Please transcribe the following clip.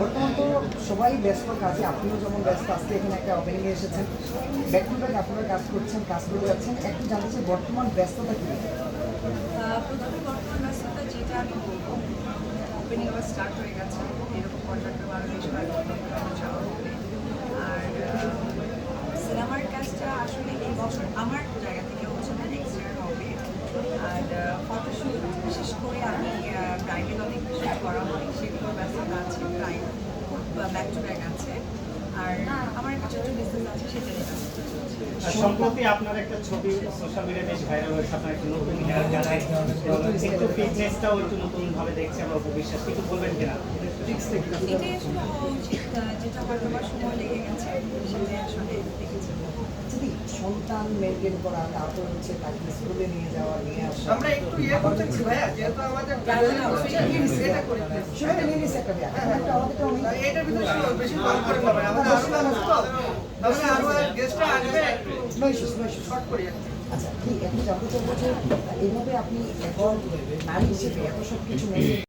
বর্তমান তো সবাই ব্যস্ত আপনিও যেমন ব্যস্ত এখানে একটা এসেছেন। কাজ করছেন, কাজ একটু বর্তমান ব্যস্ততা প্রথমে বর্তমান ব্যস্ততা যেটা আমি বলব আবার স্টার্ট হয়ে গেছে। এরকম আর সিনেমার আসলে এই আমার জায়গা থেকে হচ্ছে না নেক্সট ইয়ার হবে। আর ফটোশ্যুট বিশেষ করে আমি ব্রাইডেল অনেক কিছু করা হয় সেগুলোর প্রায় খুব ব্যাক টু ব্যাক আছে। আর আমার একটা ছোটো বিজনেস আছে সেটা নিয়ে আর সম্প্রতি আপনার একটা ছবি সোশ্যাল মিডিয়ায় বেশ ভাইরাল হয়েছে আপনার একটা নতুন হেয়ার জানাই একটু ফিটনেসটাও একটু নতুন ভাবে দেখছি আমরা উপবিশ্বাস একটু বলবেন কিনা এটাই আসলে হওয়া উচিত যেটা হয়তো সময় লেগে গেছে সেটাই আসলে সন্তান মেনটেন করা তারপর হচ্ছে তাকে স্কুলে নিয়ে যাওয়া নিয়ে আসা আমরা একটু ইয়ে করতেছি ভাইয়া যেহেতু আমাদের শুরুতে নিয়ে নিচ্ছে একটা এটার ভিতরে বেশি করে না ভাই আমাদের আরও গেস্টটা আসবে শর্ট করি আচ্ছা ঠিক এখন জানতে চাইব যে এইভাবে আপনি এখন নারী হিসেবে এত সব কিছু মেনে